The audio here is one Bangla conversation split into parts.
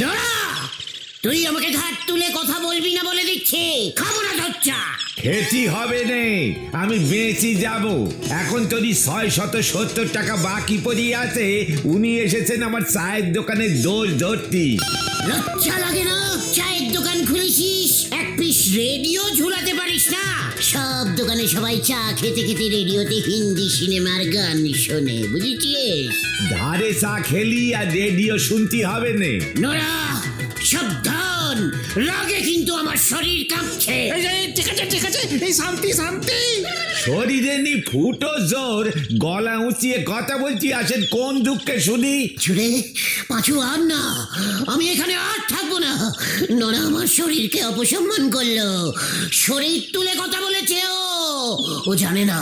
নড়া তুই আমাকে ধার তুলে কথা বলবি না বলে দিচ্ছে। খাব না চা খেতি হবে নে আমি বেঁচে যাব। এখন তোরই ছয় শত সত্তর টাকা বাকি পড়িয়ে আছে উনি এসেছেন আমার চায়ের দোকানে দোষ ধরতি। লজ্জা লাগে না? চায়ের দোকান খুলেছিস? এক পিস রেডিও ঝুলাতে পারিস না? সব দোকানে সবাই চা খেতে খেতে রেডিওতে হিন্দি সিনেমার গান শোনে বুঝেছিস? ধারে চা খেলি আর রেডিও শুনতে হবে নে। নোরা রাগে কিন্তু আমার শরীর কাঁপছে। এই ঠিক আছে ঠিক আছে। এই শান্তি শান্তি। শরীরে নি ফুটো জোর গলা উঁচিয়ে কথা বলছি আসেন কোন দুঃখে শুনি? ছুড়ে পাঁচু আর না আমি এখানে আর থাকব না। নোরা আমার শরীরকে অপসম্মান করল। শরীর তুলে কথা বলেছে ও। ও জানে না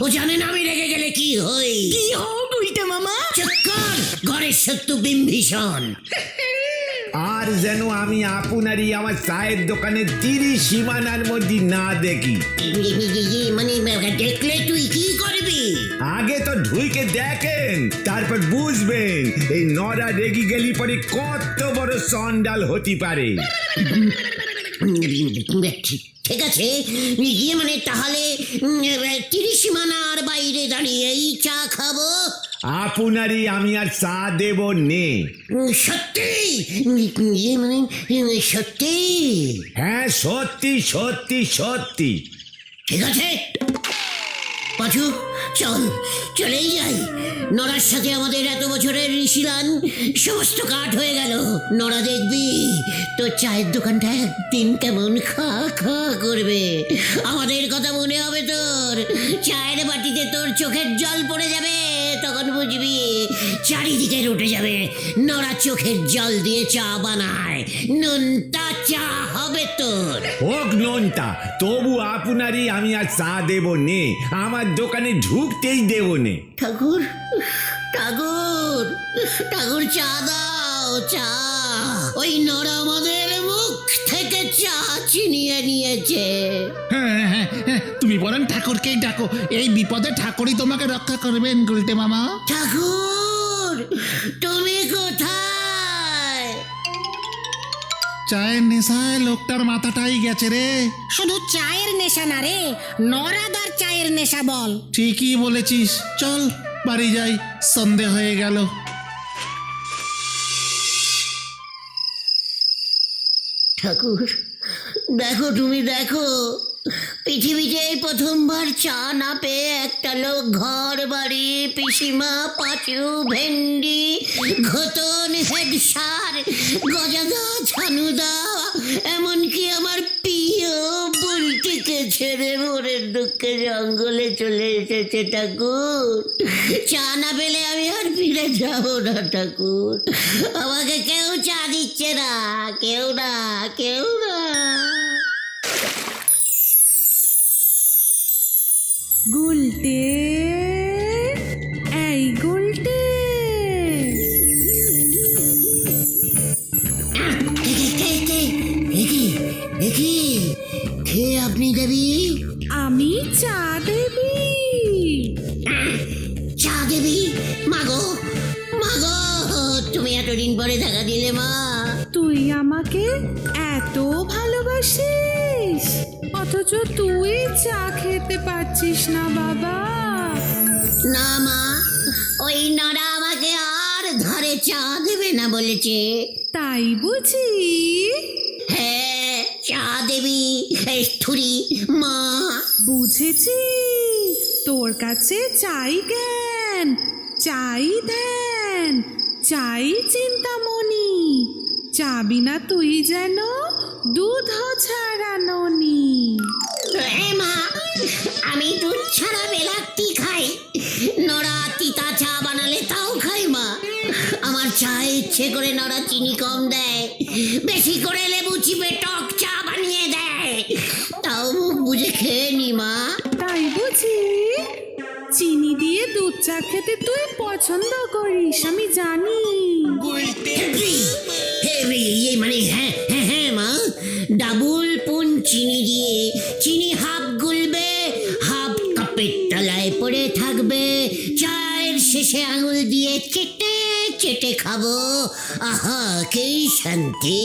ও জানে না আমি রেগে গেলে কি হই। কি হোক উল্টে মামা? চক্কর ঘরের শত্রু বিম্ভীষণ আর যেন আমি আপনারই আমার চায়ের দোকানে তিরিশ সীমানার মধ্যে না দেখি। মানে দেখলে তুই কি করবি? আগে তো ঢুইকে দেখেন তারপর বুঝবেন এই নরা রেগি গেলি পরে কত বড় সন্ডাল হতে পারে। ঠিক আছে গিয়ে মানে তাহলে তিরিশ মানার বাইরে দাঁড়িয়েই চা খাব। আপনারই আমি আর চা দেব নে। সত্যি? ইয়ে মানে সত্যি? হ্যাঁ সত্যি সত্যি সত্যি। ঠিক আছে। পাঁচু। চল, চলেই যাই। নড়ার সাথে আমাদের এত বছরের ঋষিলান সমস্ত কাঠ হয়ে গেল। নড়া দেখবি, তোর চায়ের দোকানটা একদিন কেমন খা খা করবে। আমাদের কথা মনে হবে তোর। চায়ের বাটিতে তোর চোখের জল পড়ে যাবে, তখন বুঝবি চারিদিকে রুটে যাবে। নড়া চোখের জল দিয়ে চা বানায়। নোনতা, চা হবে তোর। হোক ননটা তবু আপনারই আমি আর চা দেব নে। আমার দোকানে ঢুকতেই দেব নে। ঠাকুর ঠাকুর ঠাকুর চা দাও চা। ওই নড়া আমাদের মুখ থেকে চা চিনিয়ে নিয়েছে। হ্যাঁ হ্যাঁ হ্যাঁ, তুমি বলেন ঠাকুরকেই ডাকো। এই বিপদে ঠাকুরই তোমাকে রক্ষা করবেন গুলটে মামা। ঠাকুর তুমি কোথায় চায়ের নেশায় লোকটার মাথাটাই গেছে রে। শুধু চায়ের নেশা না রে নরাদার চায়ের নেশা বল। ঠিকই বলেছিস। চল বাড়ি যাই সন্ধে হয়ে গেল। ঠাকুর দেখো তুমি দেখো। পৃথিবীতে প্রথমবার চা না পেয়ে একটা লোক ঘর বাড়ি, পিসিমা, পাঁচু, ভেন্ডি, ঘতন হেড সার গজাদা ছানুদা এমনকি আমার প্রিয় বুলটিকে ছেড়ে মোরের দুঃখে জঙ্গলে চলে এসেছে ঠাকুর। চা না পেলে আমি আর ফিরে যাব না ঠাকুর। আমাকে কেউ চা দিচ্ছে না, কেউ না কেউ না। গুলটে। এই গুলটে। আপনি দেবী? আমি চা দেবী। চা দেবী? মাগো মাগো তুমি এতদিন পরে দেখা দিলে মা। তুই আমাকে এত ভালোবাসিস। অথচ তুই চা খেতে পারছিস না বাবা। না মা ওই নড়া আমাকে আর ধারে চা দেবে না বলেছে। তাই বুঝি? হ্যাঁ চা দেবী এই মা। বুঝেছি। তোর কাছে চাই জ্ঞান চাই ধ্যান চাই চিন্তামণি চাবি না তুই যেন দুধ ছাড়ানো নি। মা আমি দুধ ছাড়া বেলাতি খাই? নড়া তিতা চা বানালে তাও খাই মা। আমার চা ইচ্ছে করে নড়া চিনি কম দেয় বেশি করে লেবু চিপে টক চা বানিয়ে দেয়। তাও মুখ বুঝে খেয়ে নি মা। তাই বুঝি চিনি দিয়ে দুধ চা খেতে তুই পছন্দ করিস আমি জানি। ইয়ে মানে হ্যাঁ হ্যাঁ হ্যাঁ মা। ডাবল পুন চিনি দিয়ে চিনি হাফ গুলবে হাফ কাপের তলায় পড়ে থাকবে। চায়ের শেষে আঙুল দিয়ে চেটে চেটে খাব। আহা কি শান্তি।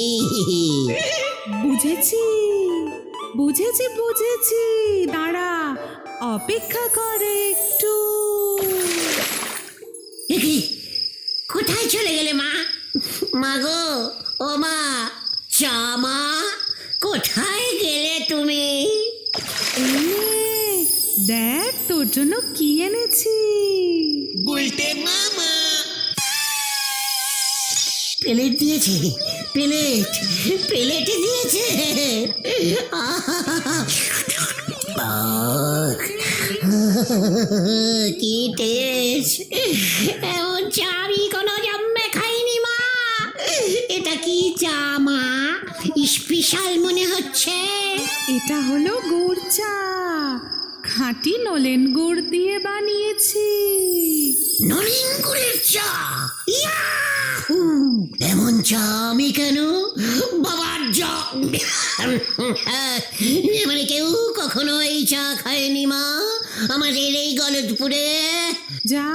বুঝেছি বুঝেছি বুঝেছি। দাঁড়া অপেক্ষা করে একটু এ কি কোথায় চলে গেলে মা? মা গো ও মা চা মা কোথায় গেলে তুমি? দেখ তোর জন্য কি এনেছি? প্লেট দিয়েছে প্লেট প্লেটে দিয়েছে। আহ, কি টেস্ট এমন চা আমি কোনো জন্মে খাইনি মা এটা কি চা মা? স্পেশাল মনে হচ্ছে। এটা হলো গুড় চা। খাঁটি নলেন গুড় দিয়ে বানিয়েছি। নলিন গুড়ের চা? ইয়াহু! এমন চা আমি কেন? বাবার চা মানে কেউ কখনো এই চা খায়নি মা? আমাদের এই গলদপুরে যা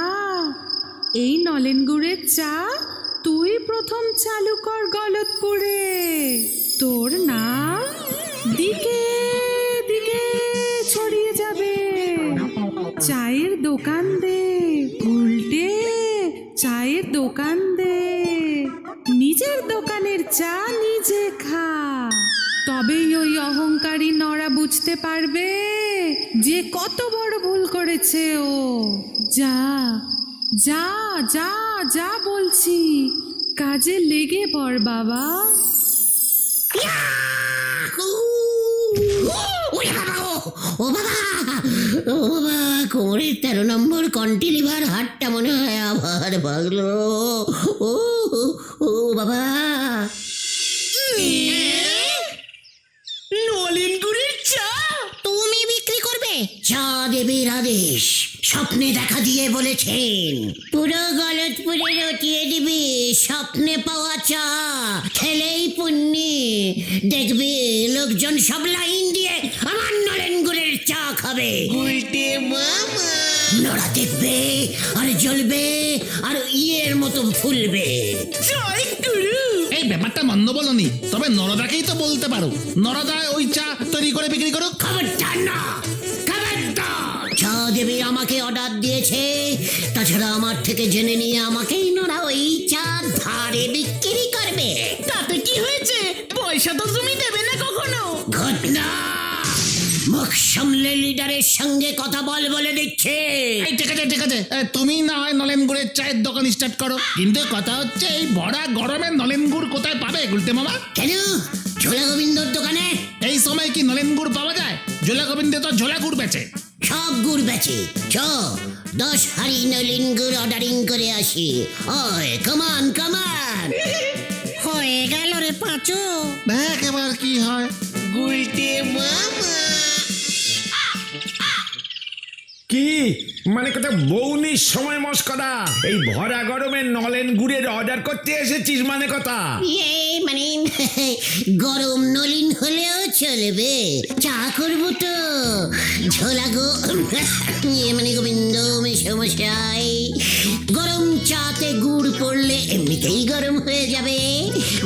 এই নলেন গুড়ের চা তুই প্রথম চালু কর গলতপুরে। তোর নাম দিকে দিকে ছড়িয়ে যাবে। চায়ের দোকান দে, উল্টে চায়ের দোকান দে। নিজের দোকানের চা নিজে খা। তবেই ওই অহংকারী নড়া বুঝতে পারবে যে কত বড় ভুল করেছে ও। যা যা যা। যা বলছি কাজে লেগে পড় বাবা! ও বাবা ও বাবা কোমরের তেরো নম্বর কন্টিলিভার হাটটা মনে হয় আবার ভাগলো। ও ও বাবা নলিন গুড়ের চা তুমি দেবীর আদেশ স্বপ্নে দেখা দিয়ে বলেছেন। পুরো গলতপুরে রটিয়ে দিবি স্বপ্নে পাওয়া চা খেলেই পুণ্যি। দেখবি লোকজন সব লাইন দিয়ে আমার নলেন গুড়ের চা খাবে। উল্টে মামা। নড়া দেখবে আর জ্বলবে আর ইয়ের মতো ফুলবে। জয় গুরু। এই ব্যাপারটা মন্দ বলনি তবে নরদাকেই তো বলতে পারো। নরদা ওই চা তৈরি করে বিক্রি করুক। খবরদার না। দিয়েছে। তাছাড়া আমার থেকে জেনে নিয়ে আমাকেই নোরা ওই চা ধারে বিক্রি করবে। তাতে কি হয়েছে? পয়সা তো তুমি দেবে না কখনো। ঘটনা মুখ সামলে লিডারের সঙ্গে কথা বল বলে দিচ্ছে। এই ঠিক আছে ঠিক আছে। এ, তুমি না হয় নলেন গুড়ের চায়ের দোকান স্টার্ট করো। কিন্তু কথা হচ্ছে এই বড়া গরমে নলেন গুড় কোথায় পাবে গুলতে মামা? কেন? ঝোলা গোবিন্দর দোকানে? এই সময় কি নলেন গুড় পাওয়া যায়? ঝোলা গোবিন্দে তো ঝোলা গুড় বেচে। সব গুড় বেচে। চ। দশ হাড়ি নলিন গুড় অর্ডারিং করে আসি। ওই কমান কমান হয়ে গেল রে পাঁচু। দেখ এবার কি হয়। কি? মানে কথা বৌনির সময় মস্করা এই ভরা গরমে নলেন গুড়ের অর্ডার করতে এসেছিস মানে কথা। ইয়ে মানে গরম নলিন হলেও চলবে। চা করব তো। ঝোলা গো। ইয়ে মানে গোবিন্দ মেশমশাই গরম চাতে গুড় পড়লে এমনিতেই গরম হয়ে যাবে।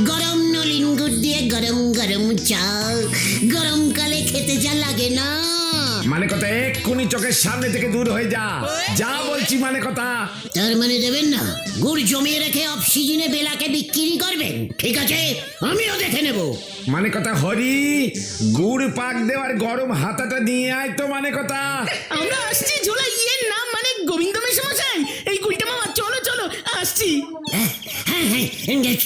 গরম নলিন গুড় দিয়ে গরম গরম চা গরমকালে খেতে যা লাগে না। মানে কথা এক্ষুনি চোখের সামনে থেকে দূর হয়ে যা। যা বলছি মানে কথা তার মানে দেবেন না গুড় জমিয়ে রেখে অফ সিজনে বেলাকে বিক্রি করবেন ঠিক আছে? আমিও দেখে নেব। মানে কথা হরি গুড় পাক দেওয়ার গরম হাতাটা নিয়ে আয় তো মানে কথা আমরা আসছি ঝোলা ইয়ের নাম মানে গোবিন্দ মেশমশাই। এই গুলটা মামা চলো চলো আসছি।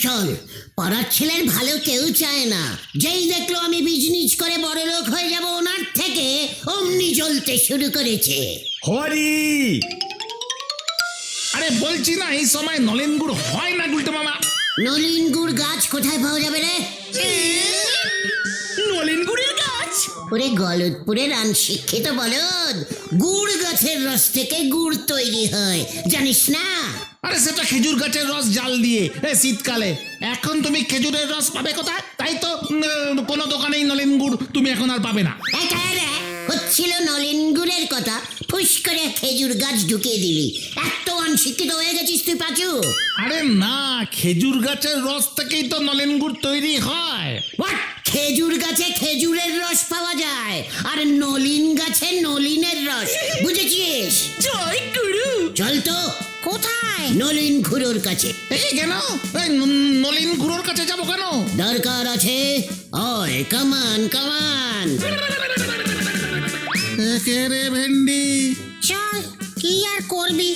চল। পাড়ার ছেলের ভালো কেউ চায় না। যেই দেখল আমি বিজনেস করে বড় লোক হয়ে যাব ওনার থেকে অমনি জ্বলতে শুরু করেছে। হরি! আরে বলছি না এই সময় নলেন গুড় হয় না গুলতে মামা? নলিন গুড় গাছ কোথায় পাওয়া যাবে রে? নলেন গুড়ের গাছ? ওরে গলদপুরের শিক্ষিত বলদ গুড় গাছের রস থেকে গুড় তৈরি হয় জানিস না? আরে সেটা খেজুর গাছের রস জাল দিয়ে এ শীতকালে। এখন তুমি খেজুরের রস পাবে কোথায়? তাই তো উম, কোনো দোকানেই নলেন গুড় তুমি এখন আর পাবে না। হচ্ছিল নলেন গুড়ের কথা। ফুস করে খেজুর গাছ ঢুকিয়ে দিলি। এত অনশিক্ষিত হয়ে গেছিস তুই পাচু। আরে না খেজুর গাছের রস থেকেই তো নলেন গুড় তৈরি হয়। খেজুর গাছে খেজুরের রস পাওয়া যায় আর নলিন গাছে নলিনের রস। বুঝেছিস? জয় গুরু। চল তো। কোথায়? নলিন খুড়োর কাছে। এই কেন? এই ন- নলিন গুড়োর কাছে যাব কেন? দরকার আছে। ওই কামান কামান। রে ভেন্ডি। চল কি আর করবি?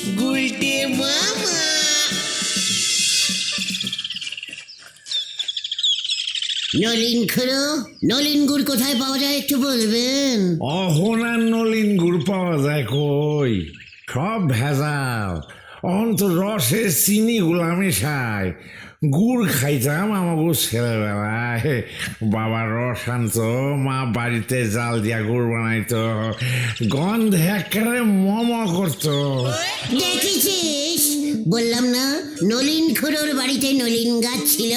নলিন খুড়ো নলিন গুড় কোথায় পাওয়া যায় একটু বলবেন? অহনার নলিন গুড় পাওয়া যায় কই? সব ভেজাল। অন্ত রসে চিনি গুলা মেশায় গুড় খাইতাম আমাকে ছেলেবেলায়। বাবা রস আনতো, মা বাড়িতে জাল দিয়া গুড় বানাইতো। গন্ধে একেবারে মম করতো। দেখেছিস? বললাম না, নলিন খুড়োর বাড়িতে নলিন গাছ ছিল।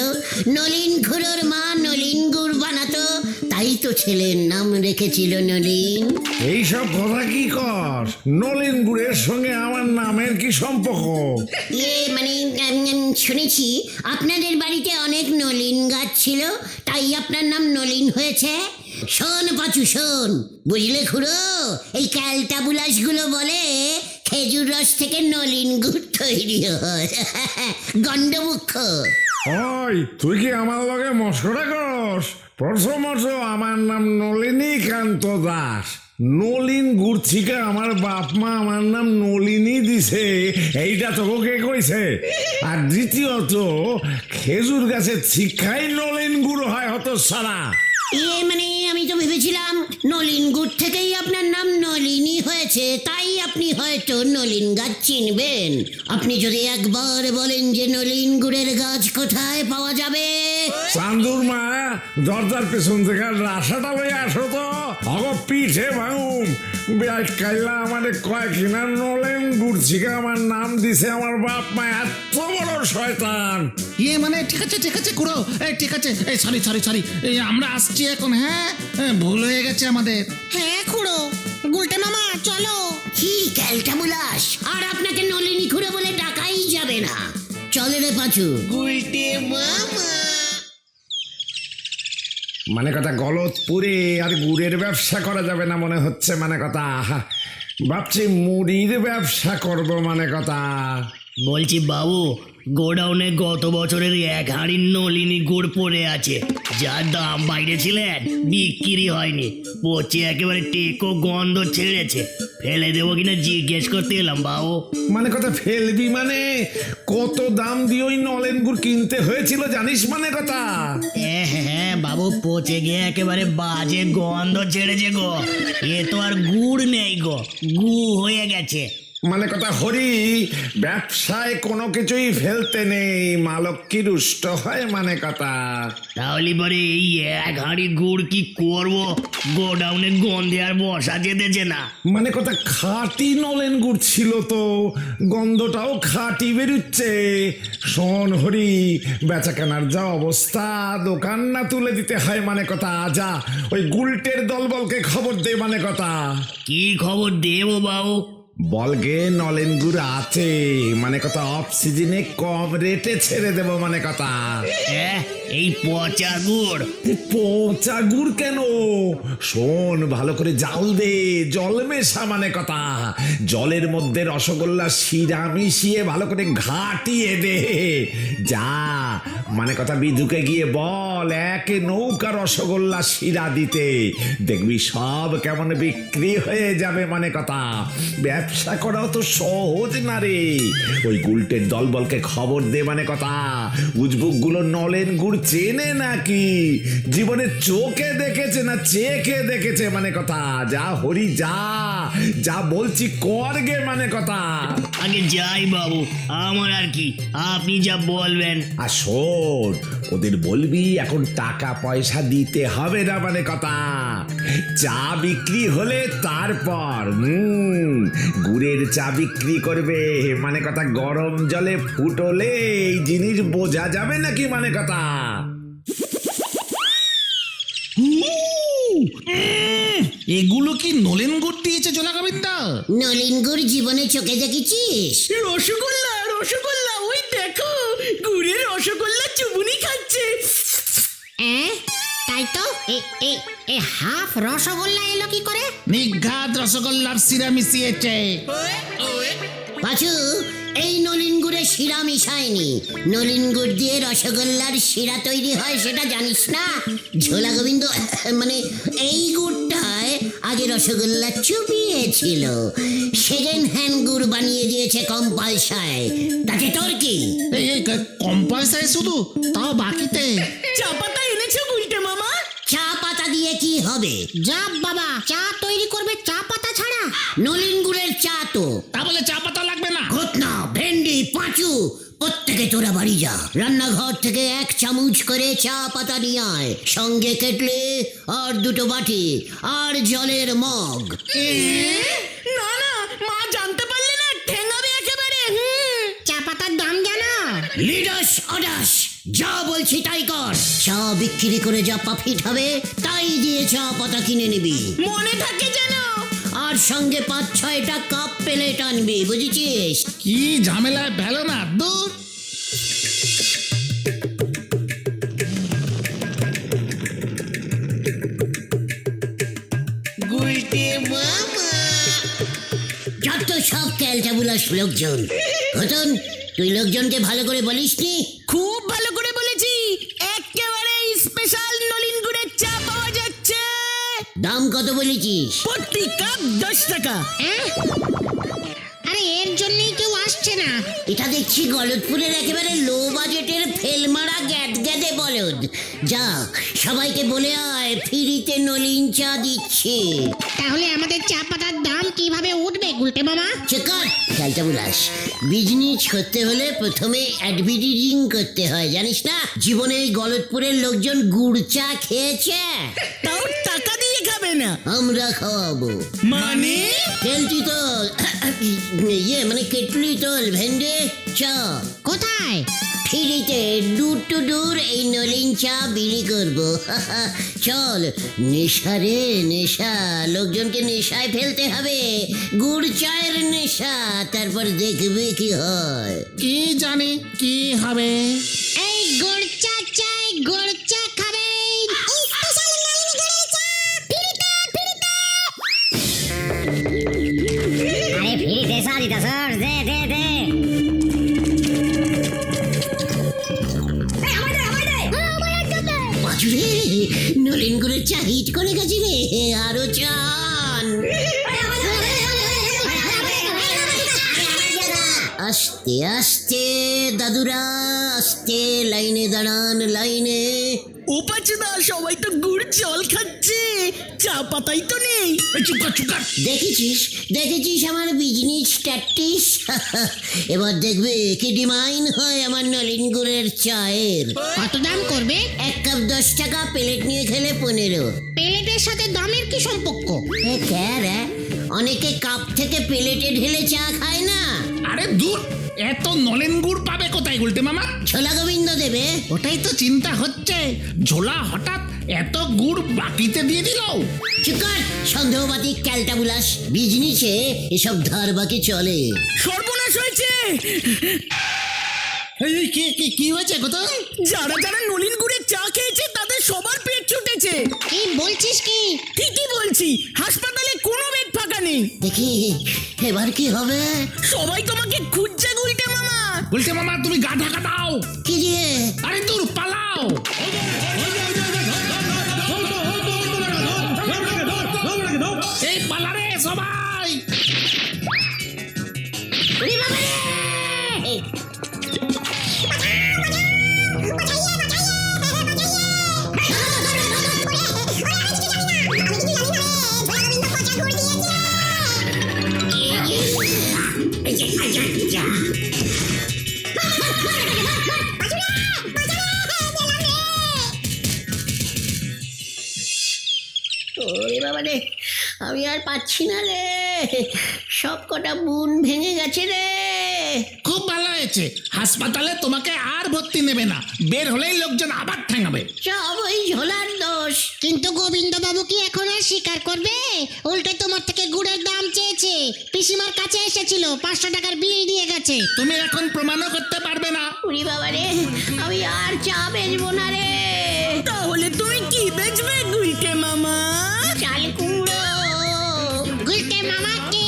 নলিন খুড়োর মা নলিন তাই তো ছেলের নাম রেখেছিল নলিন। এইসব কথা কি কর? নলিন গুড়ের সঙ্গে আমার নামের কি সম্পর্ক? ইয়ে মানে উম, উম, শুনেছি আপনাদের বাড়িতে অনেক নলিন গাছ ছিল তাই আপনার নাম নলিন হয়েছে। শোন পাচু শোন। বুঝলে খুড়ো? এই ক্যালটা বুলাসগুলো বলে খেজুর রস থেকে নলিন গুড় তৈরি হয়। গন্ডমুখ্য ওই, তুই কি আমার লগে মশকরা করস? প্রথমত আমার নাম নলিনী কান্ত দাস। নলিন গুড় থেকে আমার বাপ মা আমার নাম নলিনী দিছে। এইটা তোকে কে কইছে? আর দ্বিতীয়ত, খেজুর গাছের শিক্ষাই নলিন গুড় হয় হত সারা ইয়ে মানে আমি তো ভেবেছিলাম নলিন গুড় থেকেই আপনার নাম নলিনী হয়েছে তাই আপনি হয়তো নলিন গাছ চিনবেন। আপনি যদি একবার বলেন যে নলিন গুড়ের গাছ কোথায় পাওয়া যাবে? চান্দুর মা দরজার পেছন থেকে রাসাটা লই আসো তো। অগ পিঠে ভাঙুম বিরাট কাইলা আমারে কয় কিনা নলেন গুড় থেকে আমার নাম দিছে আমার বাপ মা এত বড় শয়তান। ইয়ে মানে ঠিক আছে ঠিক আছে কুড়ো এই ঠিক আছে। এই সরি সরি সরি এই আমরা আসছি। এখন হ্যাঁ? হ্যাঁ, ভুল হয়ে গেছে আমাদের। হ্যাঁ খুড়ো। গুলটে মামা চলো। কি ক্যালটা বুলাস আর আপনাকে নলিনী খুঁড়ে বলে ডাকাই যাবে না। চলে রে পাঁচু। মানে কথা গলতপুরে আর গুড়ের ব্যবসা করা যাবে না মনে হচ্ছে মানে কথা। ভাবছি মুড়ির ব্যবসা করব মানে কথা। বলছি বাবু গোডাউনে গত বছরের এক হাঁড়ি নলিনী গুড় পড়ে আছে। যার দাম বাইরে ছিলেন বিক্রি হয়নি। পচে একেবারে টেকো গন্ধ ছেড়েছে। ফেলে দেবো কিনা জিজ্ঞেস করতে এলাম বাবু। মানে কথা ফেলবি মানে? কত দাম দিয়ে ওই নলেন গুড় কিনতে হয়েছিল জানিস মানে কথা? হ্যাঁ হ্যাঁ বাবু পচে গিয়ে একেবারে বাজে গন্ধ ছেড়েছে গো। এ তো আর গুড় নেই গো গু হয়ে গেছে। মানে কথা হরি ব্যবসায় কোনো কিছুই ফেলতে নেই মালক কি রুষ্ট হয় মানে কথা। তাহলে পরে এই এক হাঁড়ি গুড় কি করব? গোডাউনে গন্ধে আর বসা যেতেছে না। মানে কথা খাঁটি নলেন গুড় ছিল তো গন্ধটাও খাঁটি বেরুচ্ছে। শোন হরি বেচা কেনার যা অবস্থা দোকান না তুলে দিতে হয় মানে কথা। যা ওই গুলটের দলবলকে খবর দে মানে কথা। কি খবর দেবো বাবু? বলগে নলেন গুড় আছে। মানে কথা অফ সিজনে কম রেটে ছেড়ে দেবো মানে কথা। হ্যাঁ এই পচা গুড়। পচা গুড় কেন? শোন ভালো করে জাল দে। জল মেশা মানে কথা। জলের মধ্যে রসগোল্লা শিরা মিশিয়ে ভালো করে ঘাটিয়ে দে। যা মানে কথা বিধুকে গিয়ে বল একে নৌকা রসগোল্লা শিরা দিতে। দেখবি সব কেমন বিক্রি হয়ে যাবে মানে কথা। ব্যবসা করাও তো সহজ না রে। ওই গুলটের দলবলকে খবর দে মানে কথা। উজবুকগুলো নলেন গুড় চেনে নাকি? জীবনে চোখে দেখেছে না চেখে দেখেছে মানে কথা। যা হরি যা যা বলছি কর গে মানে কথা। আগে যাই বাবু আমার আর কি। আপনি যা বলবেন। আর শোন ওদের বলবি এখন টাকা পয়সা দিতে হবে না মানে কথা। চা বিক্রি হলে তারপর গুড়ের চা বিক্রি করবে। মানে কথা গরম জলে ফুটলে এই জিনিস বোঝা যাবে নাকি মানে কথা? এগুলো কি নলেন গুড় দিয়েছে জোলা গোবিন্দ নলিন গুড় জীবনে চোখে দেখেছিস? রসগোল্লা রসগোল্লা। গুড়ের রসগোল্লা চুবুনি খাচ্ছে? তাই তো? এ- এ- এ হাফ রসগোল্লা এলো কি করে? নিঘাত রসগোল্লার সিরা মিশিয়েছে। পাচু এই নলিন গুড়ে শিরা মিশায়নি। নলিন গুড় দিয়ে রসগোল্লার শিরা তৈরি হয় সেটা জানিস না? ঝোলা গোবিন্দ মানে এই গুড়টায় আগে রসগোল্লা চুপিয়েছিল সেকেন্ড হ্যান্ড গুড় বানিয়ে দিয়েছে কম পয়সায় তাতে তোর কি? এই এই কম পয়সায় শুধু? তাও বাকিতে? চা পাতা এনেছো গুলটে মামা? চা পাতা দিয়ে কি হবে? যা বাবা চা তৈরি করবে চা পাতা ছাড়া। নলিন গুড়ের চা তো। তা বলে চা পাতা লাগবে না। ঘটনা ভেন্ডি পাঁচু প্রত্যেকে তোরা বাড়ি যা। রান্নাঘর থেকে এক চামচ করে চা পাতা নিয়ে আয়। সঙ্গে কেটলে আর দুটো বাটি আর জলের মগ। মা জানতে পারলে না ঠেঙাবে একেবারে। চা পাতার দাম জানো? লিডাস অডাস যা বলছি তাই কর। চা বিক্রি করে যা প্রফিট হবে তাই দিয়ে চা পাতা কিনে নিবি। মনে থাকে যেন। আর সঙ্গে পাঁচ ছয়টা কাপ প্লেট আনবি বুঝেছিস? কি ঝামেলায় ফেলো না দূর সব ক্যালটাবুলাস লোকজন। ঘটন তুই লোকজনকে ভালো করে বলিস নি খুব ভালো করে বলেছি। একেবারে স্পেশাল নলিন গুড়ের চা পাওয়া যাচ্ছে। দাম কত বলেছিস? প্রতি কাপ দশ টাকা। আরে এর জন্যই কেউ আসছে না। এটা দেখছি গলদপুরের একেবারে লো বাজেটের ফেলমারা গ্যাদ গ্যাদে বলদ। যা সবাইকে বলে আয় ফ্রিতে নলিন চা দিচ্ছে। তাহলে আমাদের চা পাতার দাম কীভাবে উঠবে গুলটে মামা? চেকার খেলতে বুলাস বিজনেস করতে হলে প্রথমে অ্যাডভার্টাইজিং করতে হয় জানিস না? জীবনে এই গলদপুরের লোকজন গুড় চা খেয়েছে। তাও খাবে না। আমরা খাওয়াবো। মানে? কেলটি তোল। ইয়ে মানে কেটলি তোল ভেন্ডে চা। কোথায়? ফ্রিতে দূর টু দূর এই নলিন চা বিলি করব। চল নেশা রে নেশা। লোকজনকে নেশায় ফেলতে হবে। গুড় চায়ের নেশা তারপর দেখবে কি হয়। কি জানি কি হবে? এই গুড় চা চাই গুড় চা আস্তে আস্তে দাদুরা আস্তে লাইনে দাঁড়ান লাইনে। উপাচুদা সবাই তো গুড় জল খাচ্ছে। চা পাতাই তো নেই। চুকার চুকার দেখেছিস? দেখেছিস আমার বিজনেস স্ট্যাটিস এবার দেখবে কি ডিমাইন হয় আমার নলিন গুড়ের চায়ের। কত দাম করবে? এক কাপ দশ টাকা প্লেট নিয়ে খেলে পনেরো। প্লেটের সাথে দামের কি সম্পর্ক? এ অনেকে কাপ থেকে প্লেটে ঢেলে চা খায় না। আরে দূর এত নলেন গুড় পাবে কোথায় গুলটে মামা? ছোলা গোবিন্দ দেবে। ওটাই তো চিন্তা হচ্ছে ঝোলা হঠাৎ এত গুড় বাকিতে দিয়ে দিল? চুকার সন্দেহবাদী ক্যালটাবুলাস বিজনেসে এসব ধার বাকি চলে। সর্বনাশ হয়েছে! এই কি কি কি হয়েছে কোথায় যারা যারা নলিন গুড়ের চা খেয়েছে তাদের সবার পেট ছুটেছে। কি বলছিস কি? ঠিকই বলছি হাসপাতালে ফাঁকা নেই দেখি এবার কি হবে? সবাই তোমাকে খুঁজছে গুলটে মামা। গুলটে মামা তুমি গা ঢাকা দাও। ওরে বাবা রে আমি আর পাচ্ছি না রে। সব কটা বুন ভেঙে গেছে রে। খুব ভালো হয়েছে। হাসপাতালে তোমাকে আর ভর্তি নেবে না। বের হলেই লোকজন আবার ঠেঙাবে। সব ওই ঝোলার দোষ। কিন্তু গোবিন্দবাবু কি এখন আর স্বীকার করবে? উল্টে তোমার থেকে গুড়ের দাম চেয়েছে। পিসিমার কাছে এসেছিল পাঁচশো টাকার বিল দিয়ে গেছে। তুমি এখন প্রমাণও করতে পারবে না। উরি বাবা রে আমি আর চা বেচবো না রে। তাহলে তুই কি বেচবে গুলকে মামা? চাল কুমড়ো গুলটে মামা কে